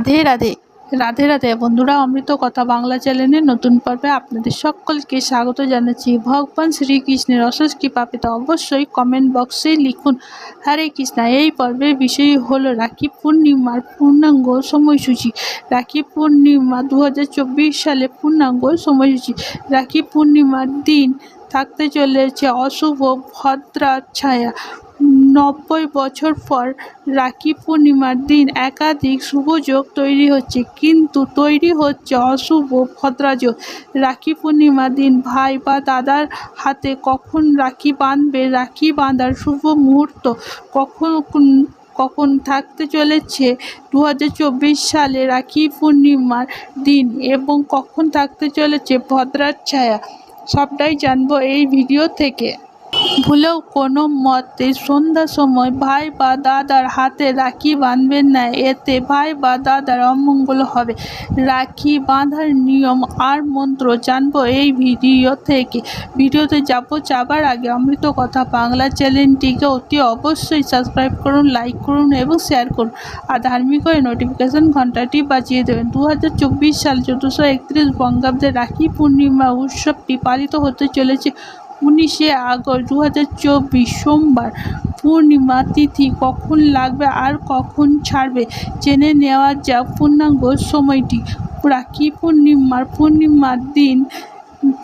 রাধে রাধে রাধে রাধে। বন্ধুরা, অমৃত কথা বাংলা চ্যানেলের নতুন পর্বে আপনাদের সকলকে স্বাগত জানাচ্ছি। ভগবান শ্রীকৃষ্ণের অশেষ কৃপাপিতা অবশ্যই কমেন্ট বক্সে লিখুন, হরে কৃষ্ণা। এই পর্বের বিষয় হল রাখি পূর্ণিমার পূর্ণাঙ্গ সময়সূচি। রাখি পূর্ণিমা দু হাজার চব্বিশ সালে পূর্ণাঙ্গ সময়সূচি। রাখি পূর্ণিমার দিন থাকতে চলেছে অশুভ ভদ্রা ছায়া নব্বই বছর পর রাখি পূর্ণিমার দিন একাধিক শুভযোগ তৈরি হচ্ছে। কিন্তু তৈরি হচ্ছে অশুভ ভদ্রাযোগ রাখি পূর্ণিমার দিন ভাই বা দাদার হাতে কখন রাখি বাঁধবে? রাখি বাঁধার শুভ মুহূর্ত কখন কখন থাকতে চলেছে? দু হাজার চব্বিশ সালে রাখি পূর্ণিমার দিন এবং কখন থাকতে চলেছে? ভদ্রার ছায়া। সবটাই জানব এই ভিডিও থেকে। ভুলেও কোনো মতে সন্ধ্যার সময় ভাই বা দাদার হাতে রাখি বাঁধবেন না। এতে ভাই বা দাদার অমঙ্গল হবে। রাখি বাঁধার নিয়ম আর মন্ত্র জানব এই ভিডিও থেকে। ভিডিওতে যাব যাবার আগে অমৃত কথা বাংলা চ্যানেলটিকে অতি অবশ্যই সাবস্ক্রাইব করুন, লাইক করুন এবং শেয়ার করুন। আর ধার্মিক হয়ে নোটিফিকেশন ঘন্টাটি বাজিয়ে দেবেন। দু হাজার চব্বিশ সাল চোদ্দোশো একত্রিশ বঙ্গাব্দে রাখি পূর্ণিমা উৎসবটি পালিত হতে চলেছে। উনিশে আগস্ট দু হাজার চব্বিশ সোমবার পূর্ণিমা তিথি কখন লাগবে আর কখন ছাড়বে জেনে নেওয়া যাক পূর্ণাঙ্গ সময়টি। রাখি পূর্ণিমার পূর্ণিমার দিন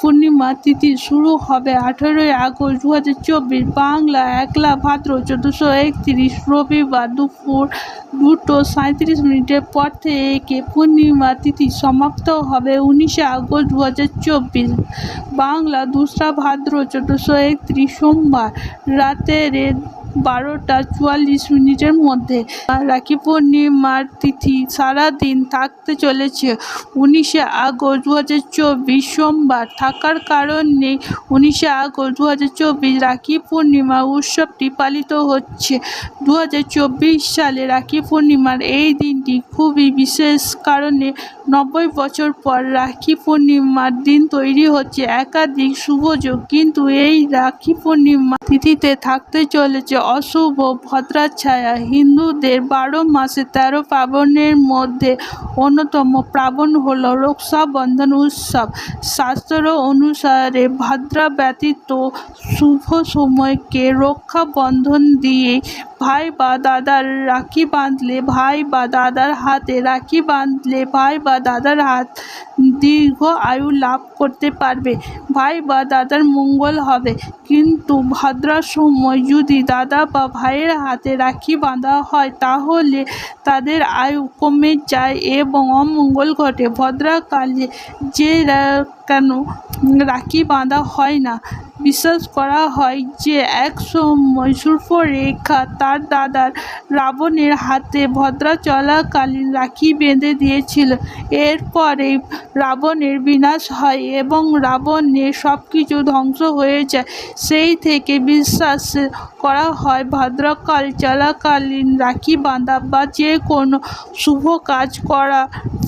পূর্ণিমা তিথি শুরু হবে আঠেরোই আগস্ট দু হাজার চব্বিশ। বাংলা একলা ভাদ্র চোদ্দোশো একত্রিশ রবিবার দুপুর দুটো সাঁত্রিশ মিনিটের পর থেকে পূর্ণিমা তিথি সমাপ্ত হবে উনিশে আগস্ট দু হাজার চব্বিশ। বাংলা দুসরা ভাদ্র চোদ্দোশো একত্রিশ সোমবার। রাতের বারোটা চুয়াল্লিশ মিনিটের মধ্যে। রাখি পূর্ণিমার তিথি সারাদিন থাকতে চলেছে। উনিশে আগস্ট দু হাজার চব্বিশ সোমবার থাকার কারণে উনিশে আগস্ট দু হাজার চব্বিশ রাখি পূর্ণিমা উৎসবটি পালিত হচ্ছে। দু হাজার চব্বিশ সালে রাখি পূর্ণিমার এই দিনটি খুবই বিশেষ কারণে নব্বই বছর পর রাখি পূর্ণিমার দিন তৈরি হচ্ছে। একাধিক শুভযোগ কিন্তু এই রাখি পূর্ণিমা তিথিতে থাকতে চলেছে। অশুভ ভদ্রাচ্ছায়া। হিন্দুদের বারো মাসে তেরো পার্বণের মধ্যে অন্যতম পার্বণ হল রক্ষাবন্ধন উৎসব। শাস্ত্র অনুসারে ভাদ্রা ব্যতীত শুভ সময়কে রক্ষা বন্ধন দিয়ে ভাই বা দাদার রাখি বাঁধলে ভাই বা দাদার হাতে রাখি বাঁধলে ভাই বা দাদার হাত দীর্ঘ আয়ু লাভ করতে পারবে। ভাই বা দাদার মঙ্গল হবে। কিন্তু ভাদ্রার সময় যদি দাদা বা ভাইয়ের হাতে রাখি বাঁধা হয়, তাহলে তাদের আয়ু কমে যায় এবং অমঙ্গল ঘটে। ভদ্রাকালে যে কেন রাখি বাঁধা হয় না। বিশ্বাস করা হয় যে এক সময় সুর্পরেখা তার দাদার রাবণের হাতে ভদ্রা চলাকালীন রাখি বেঁধে দিয়েছিল। এরপরে রাবণের বিনাশ হয় এবং রাবণের সব কিছু ধ্বংস হয়ে যায়। সেই থেকে বিশ্বাস করা হয় ভদ্রকাল, চলাকালীন রাখি বাঁধা বা যে কোনো শুভ কাজ করা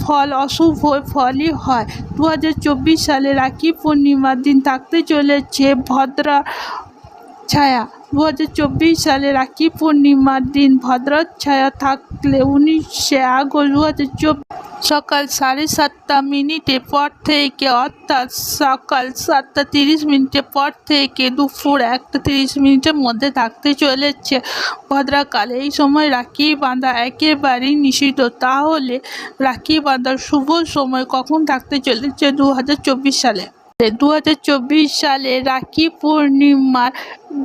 ফল, অশুভ ফলই হয়। দু হাজার চব্বিশ সালে রাখি পূর্ণিমার দিন থাকতে চলেছে ভদ্রা ছায়া। দু হাজার চব্বিশ সালে রাখি পূর্ণিমার দিন ভদ্রা ছায়া থাকলে উনিশে আগস্ট দু হাজার চব্বিশ সকাল সাড়ে সাতটা মিনিটের পর থেকে, অর্থাৎ সকাল সাতটা তিরিশ মিনিটের পর থেকে দুপুর একটা তিরিশ মিনিটের মধ্যে থাকতে চলেছে। ভদ্রাকাল, এই সময় রাখি বাঁধা একেবারেই নিষিদ্ধ। তাহলে রাখি বাঁধার শুভ সময় কখন থাকতে চলেছে দু হাজার চব্বিশ সালে? দু হাজার চব্বিশ সালে রাখি পূর্ণিমার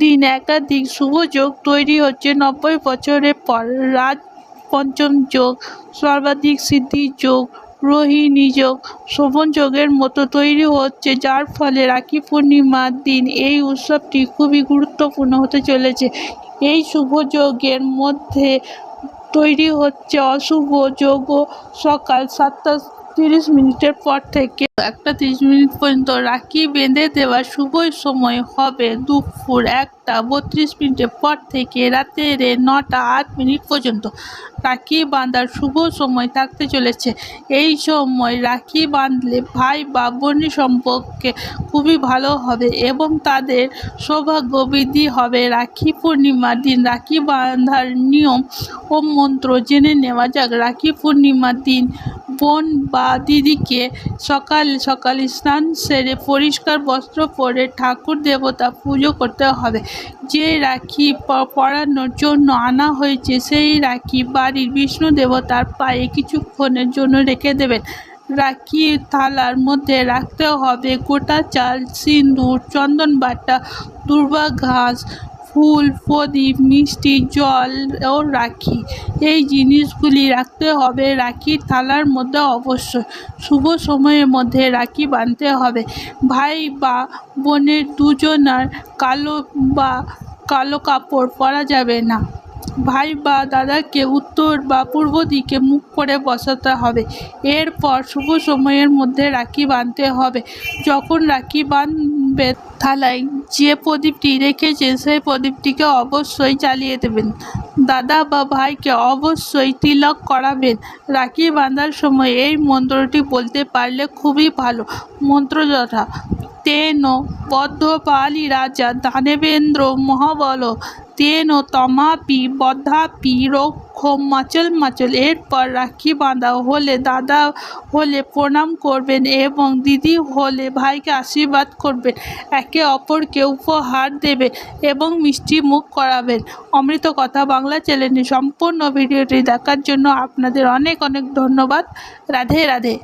দিন একাধিক শুভযোগ তৈরি হচ্ছে। নব্বই বছরের পর রাজ পঞ্চম যোগ, সর্বাধিক সিদ্ধি যোগ, রোহিণী যোগ, শোভন যোগের মতো তৈরি হচ্ছে। যার ফলে রাখি পূর্ণিমার দিন এই উৎসবটি খুবই গুরুত্বপূর্ণ হতে চলেছে। এই শুভ যোগের মধ্যে তৈরি হচ্ছে অশুভ যোগ সকাল সাতটা তিরিশ মিনিটের পর থেকে একটা তিরিশ মিনিট পর্যন্ত রাখি বেঁধে দেওয়ার শুভ সময় হবে। দুপুর একটা বত্রিশ মিনিটের পর থেকে রাতের নটা আট মিনিট পর্যন্ত রাখি বাঁধার শুভ সময় থাকতে চলেছে। এই সময় রাখি বাঁধলে ভাই বা বোনের সম্পর্কে খুবই ভালো হবে এবং তাদের সৌভাগ্য বৃদ্ধি হবে। রাখি পূর্ণিমার দিন রাখি বাঁধার নিয়ম ও মন্ত্র জেনে নেওয়া যাক। রাখি পূর্ণিমার দিন বোন বা দিদিকে সকাল সকাল স্নান সেরে পরিষ্কার বস্ত্র পরে ঠাকুর দেবতা পুজো করতে হবে। যে রাখি পরানোর জন্য আনা হয়েছে, সেই রাখি বাড়ির বিষ্ণু দেবতার পায়ে কিছুক্ষণের জন্য রেখে দেবেন। রাখি থালার মধ্যে রাখতে হবে গোটা চাল সিন্দুর চন্দন বাটা, দুর্বা ঘাস ফুল, প্রদীপ, মিষ্টি, জল ও রাখি। এই জিনিসগুলি রাখতে হবে। রাখির থালার মধ্যে অবশ্যই শুভ সময়ের মধ্যে রাখি বাঁধতে হবে। ভাই বা বোনের দুজনার কালো বা কালো কাপড় পরা যাবে না। ভাই বা দাদাকে উত্তর বা পূর্ব দিকে মুখ করে বসাতে হবে। এরপর শুভ সময়ের মধ্যে রাখি বাঁধতে হবে। যখন রাখি বাঁধবে থালায় যে প্রদীপটি রেখেছে সেই প্রদীপটিকে অবশ্যই চালিয়ে দেবেন। দাদা বা ভাইকে অবশ্যই তিলক করাবেন। রাখি বাঁধার সময় এই মন্ত্রটি বলতে পারলে খুবই ভালো। মন্ত্র যথা তেন বদ্ধপালি রাজা দানবেন্দ্র মহাবল তেন তমাপি বদ্ধাপি রক্ষ মাচল মাচল এরপর রাখি বাঁধা হলে দাদা হলে প্রণাম করবেন এবং দিদি হলে ভাইকে আশীর্বাদ করবেন একে অপরকে উপহার দেবে এবং মিষ্টি মুখ করাবেন অমৃত কথা বাংলা চ্যানেলে সম্পূর্ণ ভিডিওটি দেখার জন্য আপনাদের অনেক অনেক ধন্যবাদ। রাধে রাধে।